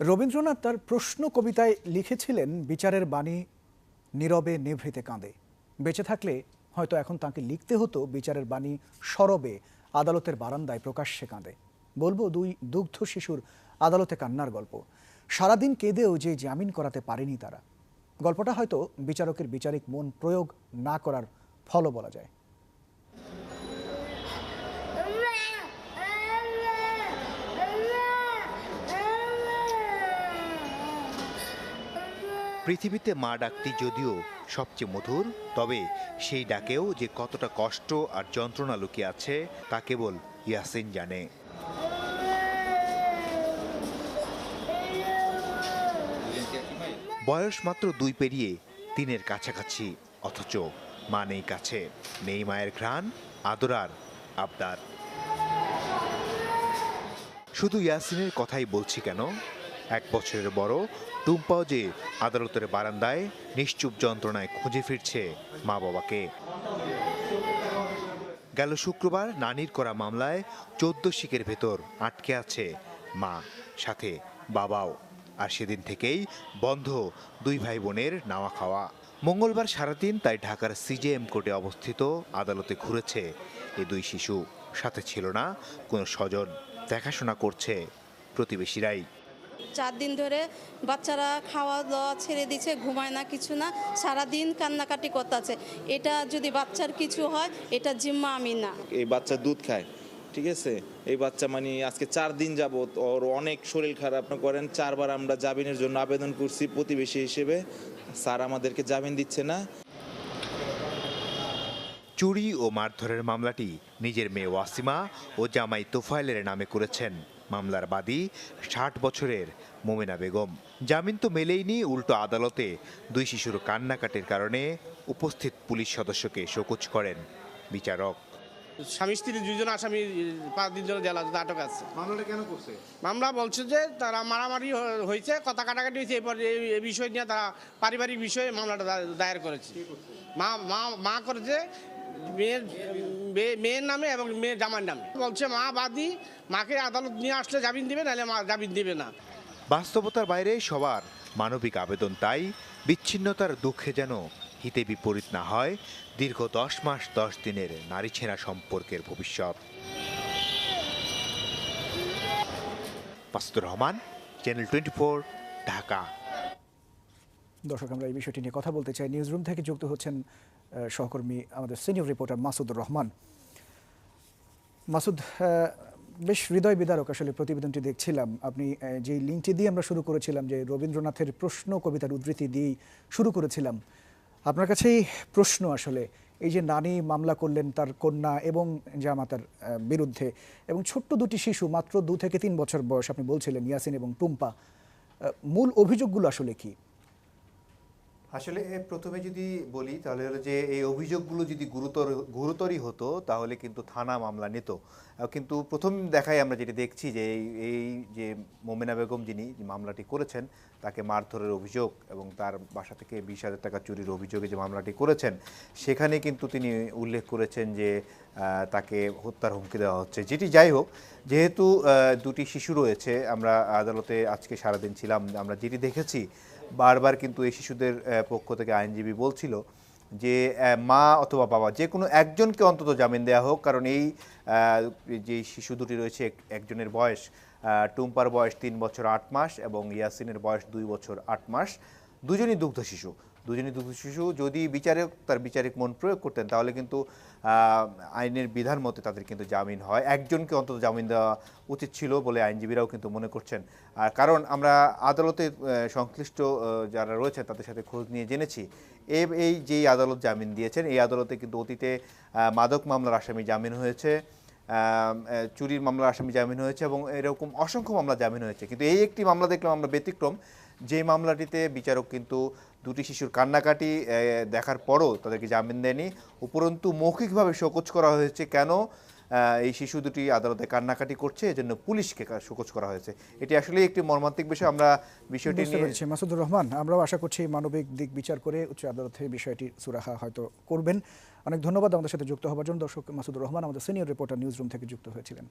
রবীন্দ্রনাথ তার প্রশ্ন কবিতায় লিখেছিলেন, বিচারের বাণী নীরবে নিভৃতে কাঁদে। বেঁচে থাকলে হয়তো এখন তাকে লিখতে হতো, বিচারের বাণী সরবে, আদালতের বারান্দায় প্রকাশ্যে কাঁদে। বলব দুই দুগ্ধ শিশুর আদালতে কান্নার গল্প। সারাদিন কেঁদেও যে জামিন করাতে পারেনি তারা। গল্পটা হয়তো বিচারকের বিচারিক মন প্রয়োগ না করার ফলও বলা যায়। পৃথিবীতে মা ডাকটি যদিও সবচেয়ে মধুর, তবে সেই ডাকেও যে কতটা কষ্ট আর যন্ত্রণা লুকিয়ে আছে তা কেবল ইয়াসিন জানে। বয়স মাত্র দুই পেরিয়ে তিনের কাছাকাছি, অথচ মা নেই কাছে। নেই মায়ের ঘ্রাণ আদরার আবদার। শুধু ইয়াসিনের কথাই বলছি কেন? এক বছরের বড় টুম্পাও যে আদালতের বারান্দায় নিশ্চুপ যন্ত্রণায় খুঁজে ফিরছে মা বাবাকে। গেল শুক্রবার নানির করা মামলায় চোদ্দ শিকের ভেতর আটকে আছে মা, সাথে বাবাও। আর সেদিন থেকেই বন্ধ দুই ভাই বোনের নাওয়া খাওয়া। মঙ্গলবার সারাদিন তাই ঢাকার সিজেএম কোর্টে অবস্থিত আদালতে ঘুরেছে এই দুই শিশু। সাথে ছিল না কোনো স্বজন। দেখাশোনা করছে প্রতিবেশীরাই। চার দিন ধরে বাচ্চারা খাওয়া দাওয়া ছেড়ে দিচ্ছে ঘুমায় না কিছু না সারাদিন কান্নাকাটি করতেছে। এটা যদি বাচ্চার কিছু হয় এটা জিম্মা আমি না। এই বাচ্চা দুধ খায় ঠিক আছে? এই বাচ্চা মানে আজকে চার দিন যাবত ওর অনেক শরীর খারাপ করেন চারবার আমরা জামিনের জন্য আবেদন করছি প্রতিবেশী হিসেবে। স্যার আমাদেরকে জামিন দিচ্ছে না। চুরি ও মারধরের মামলাটি নিজের মেয়ে ওয়াসিমা ও জামাই তোফায়েলের নামে করেছেন। মামলার বাদী ষাট বছরের মোমেনা বেগম। জামিন তো মেলেইনি উল্টো আদালতে। দুই শিশুর কান্নাকাটির কারণে উপস্থিত পুলিশ সদস্যকে শোকজ করেন বিচারক। স্বামী স্ত্রী দুজন আসামি পাঁচ দিন জন্য জেলা আটক আছে। মামলাটা কেন করছে? মামলা বলছে যে তারা মারামারি হয়েছে কথা কাটাকাটি হয়েছে এরপর এই এই বিষয় নিয়ে তারা পারিবারিক বিষয়ে মামলাটা দায়ের করেছে। মা মা মা করেছে মেয়ের মেয়ে- মেয়ের নামে এবং মেয়ের জামার নামে। বলছে, মা, বাদী, মাকে আদালত নিয়ে আসলে জামিন দিবে, নাহলে মা জামিন দিবে না। বাস্তবতার বাইরে সবার মানবিক আবেদন তাই বিচ্ছিন্নতার দুঃখে যেন হিতে বিপরীত না হয় দীর্ঘ দশ মাস, দশ দিনের নারী ছেঁড়া সম্পর্কের ভবিষ্যৎ। Masudur Rahman channel twenty Dhaka. দর্শক, আমরা এই বিষয়টি নিয়ে কথা বলতে চাই। নিউজ রুম থেকে যুক্ত হচ্ছেন সহকর্মী আমাদের সিনিয়র রিপোর্টার মাসুদুর রহমান। মাসুদ বেশ হৃদয় বিদারক আসলে প্রতিবেদনটি দেখছিলাম। আপনি যেই লিঙ্কটি দিয়ে আমরা শুরু করেছিলাম, যে রবীন্দ্রনাথের প্রশ্ন কবিতার উদ্ধৃতি দিয়েই শুরু করেছিলাম, আপনার কাছেই প্রশ্ন আসলে, এই যে নানি মামলা করলেন তার কন্যা এবং জামাতার বিরুদ্ধে, এবং ছোট্ট দুটি শিশু, মাত্র দু থেকে তিন বছর বয়স, আপনি বলছিলেন, ইয়াসিন এবং টুম্পা মূল অভিযোগগুলো আসলে কি? আসলে প্রথমে যদি বলি, তাহলে হলো যে, এই অভিযোগগুলো যদি গুরুতর, গুরুতরই হতো, তাহলে কিন্তু থানা মামলা নিত। কিন্তু প্রথম দেখায় আমরা যেটা দেখছি যে, এই এই যে মোমেনা বেগম যিনি মামলাটি করেছেন, তাকে মারধরের অভিযোগ এবং তার বাসা থেকে বিশ হাজার টাকা চুরির অভিযোগে যে মামলাটি করেছেন, সেখানে কিন্তু তিনি উল্লেখ করেছেন যে তাকে হত্যার হুমকি দেওয়া হচ্ছে। যেটি যাই হোক, যেহেতু দুটি শিশু রয়েছে, আমরা আদালতে আজকে সারাদিন ছিলাম, আমরা যেটি দেখেছি বারবার কিন্তু এই শিশুদের পক্ষ থেকে আইনজীবী বলছিল যে মা অথবা বাবা যে কোনো একজনকে অন্তত জামিন দেওয়া হোক, কারণ এই যে শিশু দুটি রয়েছে একজনের বয়স টুম্পার বয়স তিন বছর আট মাস এবং ইয়াসিনের বয়স দুই বছর আট মাস, দুজনই দুগ্ধ শিশু। দুজনই দুগ্ধ শিশু। যদি বিচারক তার বিচারিক মন প্রয়োগ করতেন, তাহলে কিন্তু আইনের বিধান মতে তাদের কিন্তু জামিন হয়। একজনকে অন্তত জামিন দেওয়া উচিত ছিল বলে আইনজীবীরাও কিন্তু মনে করছেন। আর কারণ আমরা আদালতে সংশ্লিষ্ট যারা রয়েছেন তাদের সাথে খোঁজ নিয়ে জেনেছি। এই যেই আদালত জামিন দিয়েছেন, এই আদালতে কিন্তু অতীতে মাদক মামলার আসামি জামিন হয়েছে চুরির মামলার আসামি জামিন হয়েছে এবং এরকম অসংখ্য মামলা জামিন হয়েছে। কিন্তু এই একটি মামলা দেখলাম আমরা ব্যতিক্রম। যে মামলাটিতে বিচারক কিন্তু দুটি শিশুর কান্নাকাটি দেখার পরও তাদেরকে জামিন দেয়নি। উপরন্তু মৌখিকভাবে শোকজ করা হয়েছে কেন? এই শিশু দুটি আদালতে কান্নাকাটি করছে এজন্য পুলিশকে শোকজ করা হয়েছে। এটি আসলে একটি মর্মান্তিক বিষয়। আমরা বিষয়টি নিয়ে মাসুদুর রহমান আমরাও আশা করছি মানবিক দিক বিচার করে উচ্চ আদালতে বিষয়টি সুরাহা হয়তো করবেন। অনেক ধন্যবাদ আমাদের সাথে যুক্ত হওয়ার জন্য। দর্শক মাসুদুর রহমান আমাদের সিনিয়র রিপোর্টার নিউজ রুম থেকে যুক্ত হয়েছিলেন।